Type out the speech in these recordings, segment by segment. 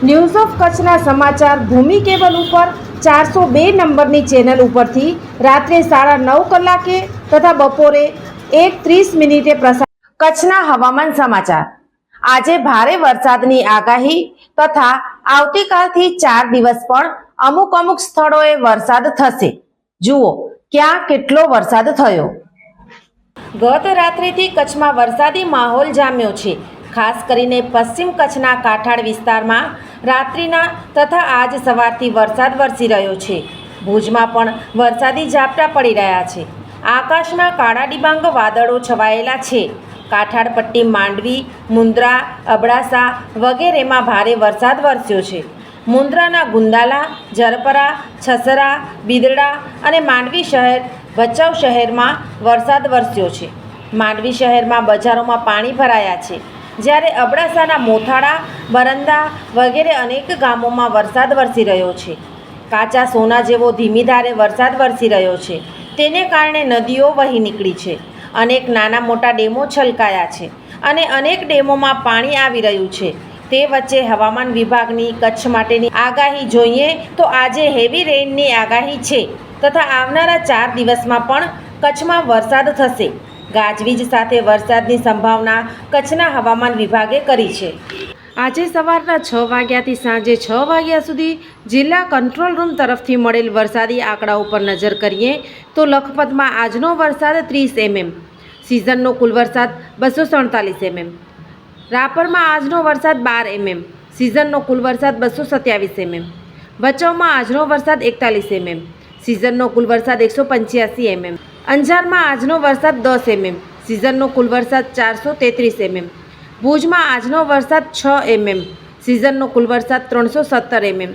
News of કચ્છના સમાચાર ભૂમિ cable ઉપર ચારસો બે નંબરની ચેનલ ઉપરથી રાત્રે સાડા નવ કલાકે તથા બપોરે એક ત્રીસ મિનિટે પ્રસાર કચ્છના હવામાન સમાચાર. આજે ભારે વરસાદની આગાહી તથા આવતીકાલથી ચાર દિવસ પણ અમુક અમુક સ્થળોએ વરસાદ થશે. જુઓ, ક્યાં કેટલો વરસાદ થયો? ગત રાત્રિથી કચ્છમાં વરસાદી માહોલ જામ્યો છે. ખાસ કરીને પશ્ચિમ કચ્છના કાંઠાળ વિસ્તારમાં રાત્રિના તથા આજ સવારથી વરસાદ વરસી રહ્યો છે. ભુજમાં પણ વરસાદી ઝાપટા પડી રહ્યા છે. આકાશમાં કાળા ડિબાંગ વાદળો છવાયેલા છે. કાંઠાળ પટ્ટી માંડવી મુન્દ્રા અબડાસા વગેરેમાં ભારે વરસાદ વરસ્યો છે. મુન્દ્રાના ગુંદાલા, જરપરા, છસરા, બિદડા અને માંડવી શહેર, ભચાઉ શહેરમાં વરસાદ વરસ્યો છે. માંડવી શહેરમાં બજારોમાં પાણી ભરાયા છે. જ્યારે અબડાસાના મોથાળા બરંદા વગેરે અનેક ગામોમાં વરસાદ વરસી રહ્યો છે. કાચા સોના જેવો ધીમી ધારે વરસાદ વરસી રહ્યો છે. તેને કારણે નદીઓ વહી નીકળી છે. અનેક નાના મોટા ડેમો છલકાયા છે અને અનેક ડેમોમાં પાણી આવી રહ્યું છે. તે વચ્ચે હવામાન વિભાગની કચ્છ માટેની આગાહી જોઈએ તો આજે હેવી રેઇનની આગાહી છે તથા આવનારા ચાર દિવસમાં પણ કચ્છમાં વરસાદ થશે. ગાજવીજ સાથે વરસાદની સંભાવના કચ્છના હવામાન વિભાગે કરી છે. આજે સવારના છ વાગ્યાથી સાંજે છ વાગ્યા સુધી જિલ્લા કંટ્રોલ રૂમ તરફથી મળેલ વરસાદી આંકડા ઉપર નજર કરીએ તો લખપતમાં આજનો વરસાદ ત્રીસ એમએમ, સિઝનનો કુલ વરસાદ બસો સડતાલીસ એમએમ, રાપરમાં આજનો વરસાદ બાર એમએમ, સિઝનનો કુલ વરસાદ બસો સત્યાવીસ એમએમ, ભચાઉમાં આજનો વરસાદ એકતાલીસ એમએમ, સિઝનનો કુલ વરસાદ એકસો પંચ્યાસી એમએમ અંજારમાં આજનો વરસાદ દસ એમએમ, સિઝનનો કુલ વરસાદ ચારસો તેત્રીસ એમએમ. ભુજમાં આજનો વરસાદ છ એમએમ, સિઝનનો કુલ વરસાદ ત્રણસો સત્તર એમએમ.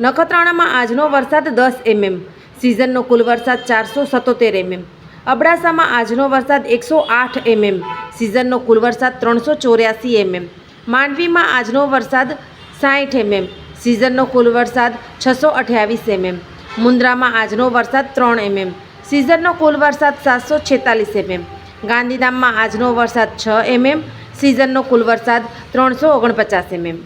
નખત્રાણામાં આજનો વરસાદ દસ એમએમ, સિઝનનો કુલ વરસાદ ચારસો સત્તોતેર એમએમ. અબડાસામાં આજનો વરસાદ એકસો આઠ એમએમ, સિઝનનો કુલ વરસાદ ત્રણસો ચોર્યાસી એમએમ. માંડવીમાં આજનો વરસાદ સાઠ એમએમ, સિઝનનો કુલ વરસાદ છસો અઠ્યાવીસ એમએમ. મુન્દ્રામાં આજનો વરસાદ ત્રણ એમએમ. સિઝનનો કુલ વરસાદ સાતસો છેતાલીસ એમએમ. ગાંધીધામમાં આજનો વરસાદ છ એમએમ, સિઝનનો કુલ વરસાદ ત્રણસો ઓગણપચાસ એમએમ.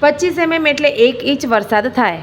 પચીસ એમએમ એટલે એક ઇંચ વરસાદ થાય.